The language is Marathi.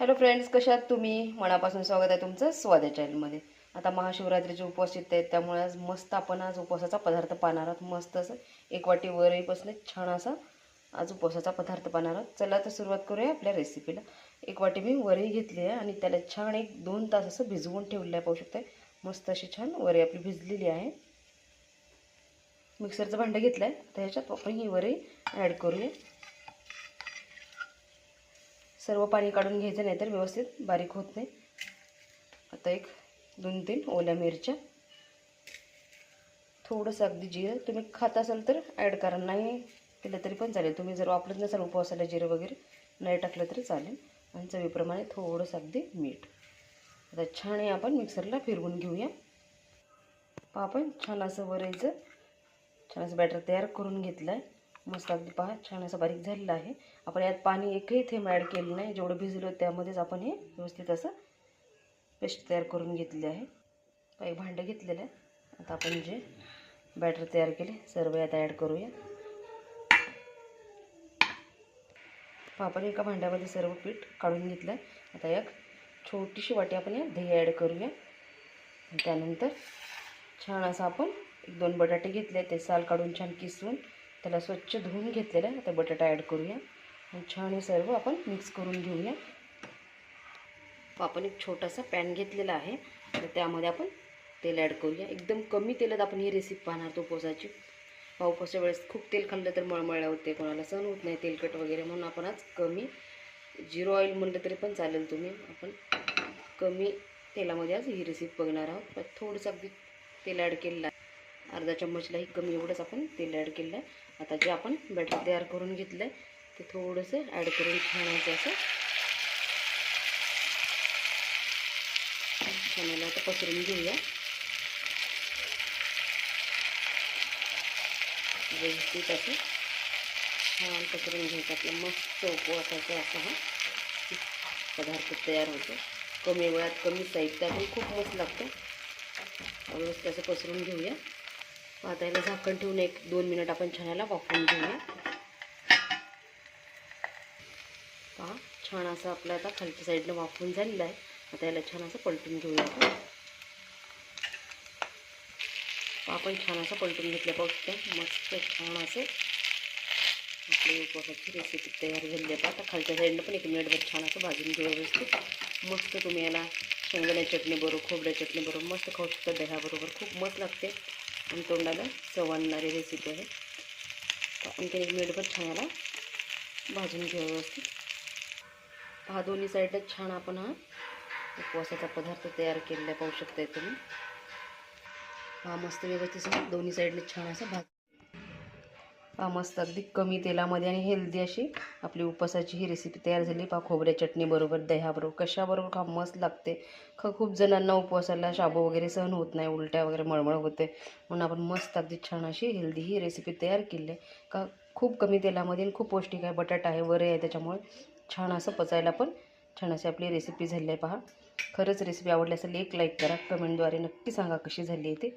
हॅलो फ्रेंड्स कशात तुम्ही? मनापासून स्वागत आहे तुमचं स्वाद चॅनलमध्ये. आता महाशिवरात्रीचे उपवास येत आहेत त्यामुळे आज मस्त आपण आज उपवासाचा पदार्थ पाहणार आहोत. मस्त असं एक वाटी वरहीपासून छान असा आज उपवासाचा पदार्थ पाहणार आहोत. चला तर सुरुवात करूया आपल्या रेसिपीला एक वाटी मी वरही घेतली आहे आणि त्याला छान एक दोन तास असं भिजवून ठेवलं आहे पाहू शकते मस्त अशी छान वरी आपली भिजलेली आहे. मिक्सरचं भांडं घेतलं आहे तर ह्याच्यात आपण ही वरई ॲड करूया. सर्व पाणी काढून घ्यायचं नाही तर व्यवस्थित बारीक होत नाही. आता एक दोन तीन ओल्या मिरच्या. थोडंसं अगदी जिरं. तुम्ही खात असाल तर ॲड करा. नाही केलं तरी पण चालेल. तुम्ही जर वापरत नसाल उपवासाला जिरं वगैरे नाही टाकलं तरी चालेल. आणि चवीप्रमाणे थोडंसं अगदी मीठ. आता छान हे आपण मिक्सरला फिरवून घेऊया. पहा आपण छान असं वरायचं. छान असं बॅटर तयार करून घेतलं आहे मस्त अगदी पहा छान असं बारीक झालेलं आहे. आपण यात पाणी एकही थेंब ॲड केलं नाही. जेवढं भिजलं त्यामध्येच आपण हे व्यवस्थित असं पेस्ट तयार करून घेतली आहे. काही भांडं घेतलेलं आहे. आता आपण जे बॅटर तयार केले सर्व यात ॲड करूया. पहा आपण एका भांड्यामध्ये सर्व पीठ काढून घेतलं आहे आता एक छोटीशी वाटी आपण या दही ॲड करूया. त्यानंतर छान असं आपण एक दोन बटाटे घेतले ते साल काढून छान किसवून त्याला स्वच्छ धुवून घेतलेलं आहे. आता बटाटा ॲड करूया. आणि छान हे सर्व आपण मिक्स करून घेऊया. आपण एक छोटासा पॅन घेतलेला आहे. तर त्यामध्ये आपण तेल ॲड करूया. एकदम कमी तेलात आपण ही रेसिपी पाहणार तो उपवासाची. उपवासाच्या वेळेस खूप तेल खाल्लं तर मळमळल्या होते. कोणाला सहन होत नाही तेलकट वगैरे. म्हणून आपण आज कमी झिरो ऑइल म्हणलं तरी पण चालेल तुम्ही. आपण कमी तेलामध्ये आज ही रेसिपी बघणार आहोत. थोडंसं अगदी तेल ॲड केलेलं आहे. अर्धा चम्मचलाही कमी एवढंच आपण तेल ॲड केलं आहे आता जे आपण बॅटर तयार करून घेतलं आहे ते थोडंसं ॲड करून छानायचं असं. छानायला आता पसरून घेऊया. व्यवस्थित असं छान पसरून घ्यायचं. आपलं मस्त उपवासाचा असा हा पदार्थ तयार होतो. कमी वेळात कमी साहित्यातही खूप मस्त लागतं. व्यवस्थित असं पसरून घेऊया. आता याला झाकण ठेवून एक दोन मिनिट आपण छान याला वापरून घेऊया. पहा छान असं आपलं आता खालच्या साईडनं वाफवून झालेलं आहे. आता याला छान असं पलटून घेऊया आपण. छान असं पलटून घेतलं पाहू मस्त छान असं आपली उपवासाची रेसिपी तयार झाली आहे. आता खालच्या साईडनं पण एक मिनिटभर छान असं भाजून घेऊ व्यवस्थित. मस्त तुम्ही याला शेंगदाण्या चटणी बरोबर खोबऱ्या चटणी बरोबर मस्त खाऊ शकता दह्याबरोबर. खूप मस्त लागते. आणि तोंडाला चव आणणारी रेसिपी आहे. तर आणखी एक मिनिटभर छान याला भाजून घेऊ व्यवस्थित. हा दोन्ही साईडला छान आपण हा उपवासाचा पदार्थ तयार केलेला पाहू शकताय तुम्ही. हा मस्त व्यवस्थित दोन्ही साईडला छान असा भाज मस्त अगदी कमी तेलामध्ये आणि हेल्दी अशी आपली उपवासाची ही रेसिपी तयार झाली. पहा खोबऱ्या चटणीबरोबर दह्याबरोबर कशाबरोबर खा मस्त लागते. ख खूप जणांना उपवासाला शाबू वगैरे सहन होत नाही उलट्या वगैरे मळमळ होते. म्हणून आपण मस्त अगदी छान अशी हेल्दी ही रेसिपी तयार केली. आहे का खूप कमी तेलामध्ये आणि खूप पौष्टिक आहे. बटाटा आहे वरे आहे त्याच्यामुळे छान असं पचायला पण छान अशी आपली रेसिपी झाली आहे. पहा खरंच रेसिपी आवडली असेल एक लाईक करा. कमेंटद्वारे नक्की सांगा कशी झाली आहे ते.